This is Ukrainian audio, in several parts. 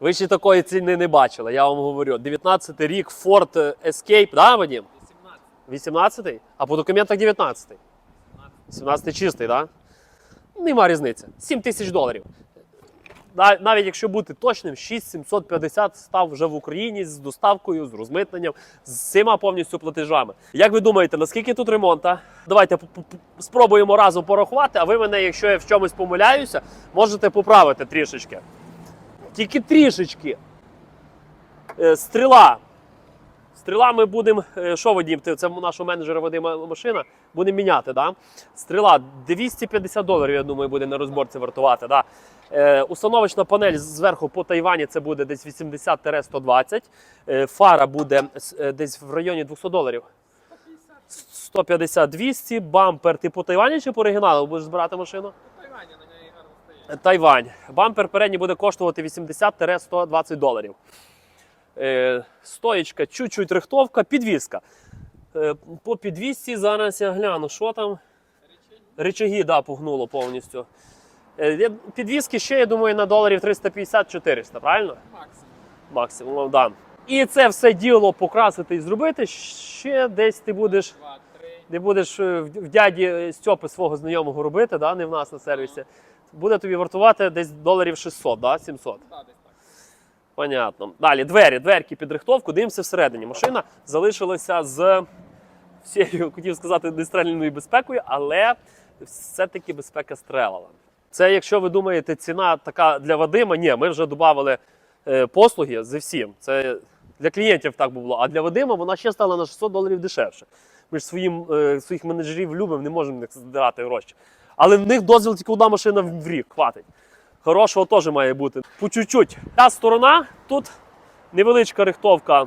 Ви ще такої ціни не бачили, я вам говорю. 19 рік Ford Escape, да, Вадим? 18. 18-й? А по документах 19-й. 17-й чистий? Да? Нема різниці. 7 тисяч доларів. Навіть якщо бути точним, 6750 став вже в Україні з доставкою, з розмитненням, з всіма повністю платежами. Як ви думаєте, наскільки тут ремонта? Давайте спробуємо разом порахувати, а ви мене, якщо я в чомусь помиляюся, можете поправити трішечки. Тільки трішечки. Е, Стріла. Стріла ми будемо. е, Що Вадим? Це нашого менеджера Вадима машина. Будемо міняти. Да? Стріла 250 доларів, я думаю, буде на розборці вартувати. Да? Е, установочна панель зверху по Тайвані це буде десь 80-120. Е, фара буде десь в районі 200 доларів. 150-200. Бампер ти по Тайвані чи по оригіналу будеш збирати машину? По Тайвані Тайвань. Бампер передній буде коштувати 80-120 доларів. Е, стоїчка, чуть-чуть рихтовка, підвізка. Е, по підвізці зараз я гляну, що там. Речаги, да, погнуло повністю. Е, підвізки ще, я думаю, на доларів 350-400, правильно? Максимум. Максимум, да. І це все діло покрасити і зробити. Ще десь ти будеш. Ти будеш е, в дяді Стьопи свого знайомого робити, да, не в нас на сервісі. Буде тобі вартувати десь доларів 600, да, 700. Да. Понятно. Далі, двері, дверки під рихтовку, дивимося всередині. Машина залишилася з всією, хотів сказати, нестреляною безпекою, але все-таки безпека стрелала. Це, якщо ви думаєте, ціна така для Вадима, ні, ми вже додали е, послуги зі всім. Це для клієнтів так було. А для Вадима вона ще стала на 600 доларів дешевше. Ми ж своїм, е, своїх менеджерів любимо, не можемо в них здирати гроші. Але в них дозвіл тільки одна машина в рік, хватить. Хорошого теж має бути. По чуть-чуть. Ця сторона тут невеличка рихтовка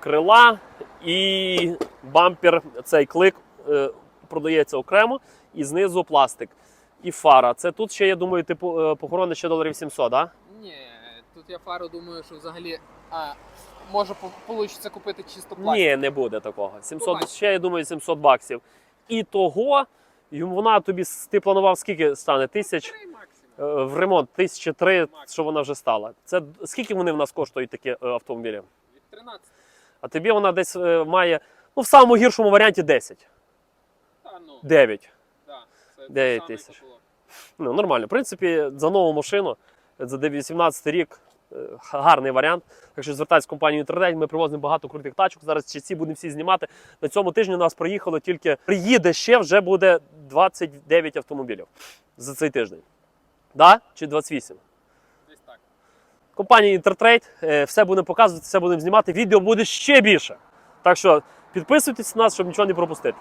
крила і бампер, цей клик е, продається окремо, і знизу пластик. І фара. Це тут ще, я думаю, типу е, похорони ще доларів 700, да? Ні, тут я фару думаю, що взагалі. А, може вийде купити чисто пластик. Ні, не буде такого. 700, Побачимо. ще, я думаю, 700 баксів. І того, вона тобі, ти планував, скільки стане? Тисяч? Е, В ремонт тисячі три, що вона вже стала. Це скільки вони в нас коштують такі е, автомобілі? 13. А тобі вона десь е, має, ну в самому гіршому варіанті 10. Та ну, 9. да. Це Дев'ять тисяч. Ну, нормально. В принципі, за нову машину, за 18 рік, гарний варіант. Якщо звертатися в компанію інтернет, ми привозимо багато крутих тачок. Зараз ці будемо всі знімати. На цьому тижні у нас приїхало тільки приїде ще вже буде 29 автомобілів за цей тиждень. Да? Чи 28? Десь так. Компанія Intertrade, е, все будемо показувати, все будемо знімати. Відео буде ще більше. Так що підписуйтесь на нас, щоб нічого не пропустити.